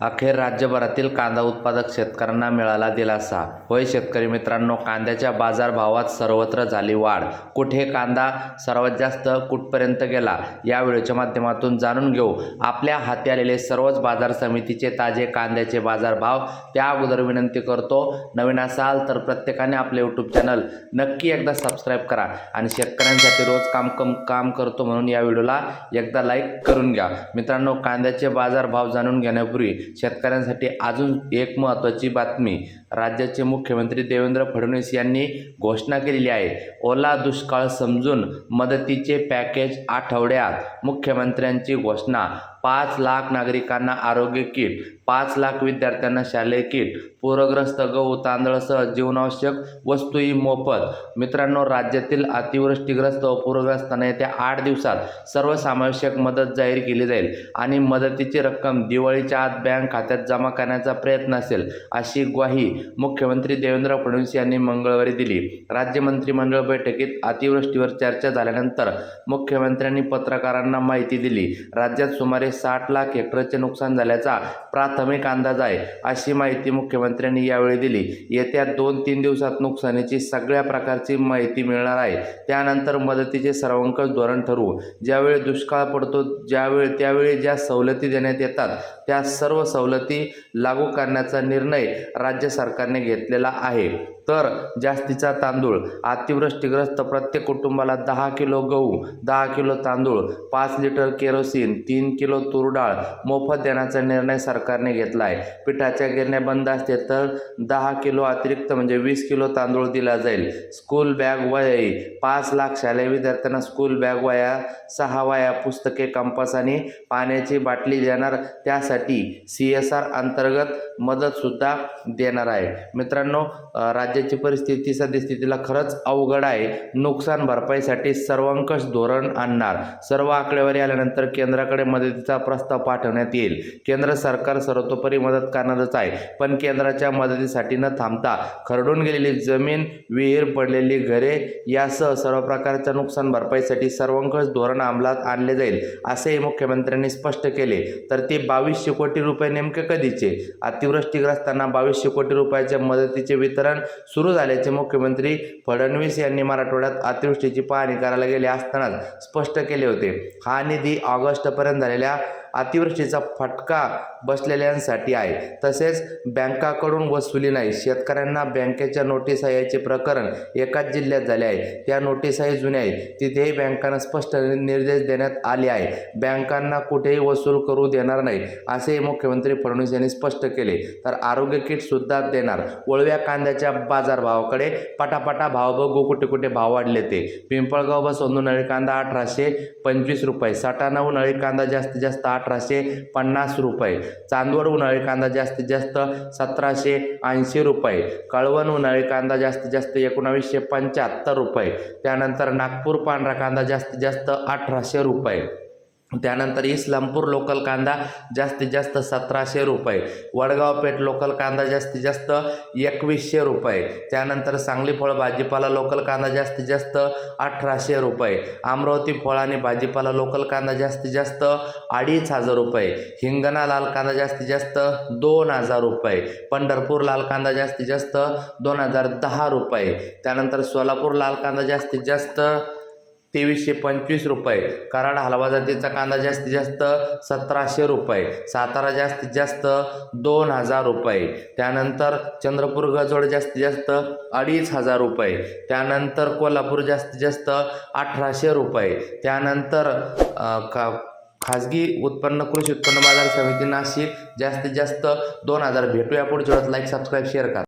अखेर राज्यभरातील कांदा उत्पादक शेतकऱ्यांना मिळाला दिलासा. होय शेतकरी मित्रांनो कांद्याच्या बाजारभावात सर्वत्र झाली वाढ. कुठे कांदा सर्वात जास्त कुठपर्यंत गेला या व्हिडिओच्या माध्यमातून जाणून घेऊ. आपल्या हाती आलेले सर्वच बाजार समितीचे ताजे कांद्याचे बाजारभाव त्या अगोदर विनंती करतो. नवीन असाल तर प्रत्येकाने आपले यूट्यूब चॅनल नक्की एकदा सबस्क्राईब करा आणि शेतकऱ्यांसाठी रोज काम कम काम करतो म्हणून या व्हिडिओला एकदा लाईक करून घ्या. मित्रांनो कांद्याचे बाजारभाव जाणून घेण्यापूर्वी शेतकऱ्यांसाठी अजून एक महत्त्वाची बातमी. राज्याचे मुख्यमंत्री देवेंद्र फडणवीस यांनी घोषणा केलेली आहे. ओला दुष्काळ समजून मदतीचे पॅकेज आठवड्यात मुख्यमंत्र्यांची घोषणा. पाच लाख नागरिकांना आरोग्य किट पाच लाख विद्यार्थ्यांना शालेय किट पूरग्रस्त गहू तांदळासह जीवनावश्यक वस्तूही मोफत. मित्रांनो राज्यातील अतिवृष्टीग्रस्त व पूरग्रस्तांना येत्या आठ दिवसात सर्वसमावेशक मदत जाहीर केली जाईल आणि मदतीची रक्कम दिवाळीच्या आत बँक खात्यात जमा करण्याचा प्रयत्न असेल अशी ग्वाही मुख्यमंत्री देवेंद्र फडणवीस यांनी मंगळवारी दिली. राज्य मंत्रिमंडळ बैठकीत अतिवृष्टीवर चर्चा झाल्यानंतर मुख्यमंत्र्यांनी पत्रकारांना माहिती दिली. राज्यात सुमारे साठ लाख हेक्टरचे नुकसान झाल्याचा प्राथमिक अंदाज आहे अशी माहिती मुख्यमंत्र्यांनी यावेळी दिली. येत्या दोन तीन दिवसात नुकसानीची सगळ्या प्रकारची माहिती मिळणार आहे. त्यानंतर मदतीचे सर्वंकष धोरण ठरवू. ज्यावेळी दुष्काळ पडतो ज्यावेळी त्यावेळी ज्या सवलती देण्यात येतात त्या सर्व सवलती लागू करण्याचा निर्णय राज्य सरकारने घेतलेला आहे. तर जास्तीचा तांदूळ अतिवृष्टीग्रस्त प्रत्येक कुटुंबाला दहा किलो गहू दहा किलो तांदूळ पाच लिटर केरोसिन तीन किलो तूर डाळ मोफत देण्याचा निर्णय सरकारने घेतला आहे पिठाच्या गिरण्या बंद असते तर दहा किलो अतिरिक्त म्हणजे वीस किलो तांदूळ दिला जाईल. स्कूल बॅग वयाई पाच लाख शालेय विद्यार्थ्यांना स्कूल बॅग वया सहा वया पुस्तके कंपास आणि पाण्याची बाटली देणार त्यासाठी सी एस आर अंतर्गत मदतसुद्धा देणार आहे. मित्रांनो राज्य राज्याची परिस्थिती सद्यस्थितीला खरंच अवघड आहे. नुकसान भरपाईसाठी सर्वंकष धोरण आणणार. सर्व आकडेवारी आल्यानंतर केंद्राकडे मदतीचा प्रस्ताव पाठवण्यात येईल. केंद्र सरकार सर्वतोपरी मदत करणारच आहे पण केंद्राच्या मदतीसाठी न थांबता. खरडून गेलेली जमीन विहीर पडलेली घरे यासह सर्व प्रकारच्या नुकसान भरपाईसाठी सर्वंकष धोरण अंमलात आणले जाईल असेही मुख्यमंत्र्यांनी स्पष्ट केले. तर ते बावीसशे कोटी रुपये नेमके कधीचे? अतिवृष्टीग्रस्तांना बावीसशे कोटी रुपयाच्या मदतीचे वितरण सुरू झाल्याचे मुख्यमंत्री फडणवीस यांनी मराठवाड्यात अतिवृष्टीची पाहणी करायला गेले असतानाच स्पष्ट केले होते. हा निधी ऑगस्टपर्यंत झालेल्या अतिवृष्टीचा फटका बसलेल्यांसाठी आहे. तसेच बँकाकडून वसुली नाही. शेतकऱ्यांना बँकेच्या नोटीस याचे प्रकरण एकाच जिल्ह्यात झाले आहे. त्या नोटिसाही जुन्या आहेत. तिथेही बँकांना स्पष्ट निर्देश देण्यात आले आहे. बँकांना कुठेही वसूल करू देणार नाही असेही मुख्यमंत्री फडणवीस यांनी स्पष्ट केले. तर आरोग्य किटसुद्धा देणार. वळव्या कांद्याच्या बाजारभावाकडे पटापटा भाव बघू कुठे कुठे भाव वाढले ते. पिंपळगाव व नळी कांदा अठराशे पंचवीस रुपये साठा नऊ नळी कांदा जास्तीत जास्त अठराशे पन्नास रुपये. चांदवड उन्हाळी कांदा जास्तीत जास्त सतराशे ऐंशी रुपये. कळवण उन्हाळी कांदा जास्तीत जास्त एकोणावीसशे पंच्याहत्तर रुपये. त्यानंतर नागपूर पांढरा कांदा जास्तीत जास्त अठराशे रुपये. त्यानंतर इस्लामपूर लोकल कांदा जास्तीत जास्त सतराशे रुपये. वडगाव पेठ लोकल कांदा जास्तीत जास्त एकवीसशे रुपये. त्यानंतर सांगली फळ भाजीपाला लोकल कांदा जास्तीत जास्त अठराशे रुपये. अमरावती फळ आणि भाजीपाला लोकल कांदा जास्तीत जास्त अडीच हजार रुपये. हिंगणा लाल कांदा जास्तीत जास्त दोन हजार रुपये. पंढरपूर लाल कांदा जास्तीत जास्त दोन हजार दहा रुपये. त्यानंतर सोलापूर लाल कांदा जास्तीत जास्त तेवीसशे पंचवीस रुपये. कराड हलवा जातीचा कांदा जास्तीत जास्त सतराशे रुपये. सातारा जास्तीत जास्त दोन हजार रुपये. त्यानंतर चंद्रपूर गजोड जास्तीत जास्त अडीच हजार रुपये. त्यानंतर कोल्हापूर जास्तीत जास्त अठराशे रुपये. त्यानंतर का खाजगी उत्पन्न कृषी उत्पन्न बाजार समिती नाशिक जास्तीत जास्त दोन हजार. भेटूया पुढच्या लाईक सबस्क्राईब शेअर करा.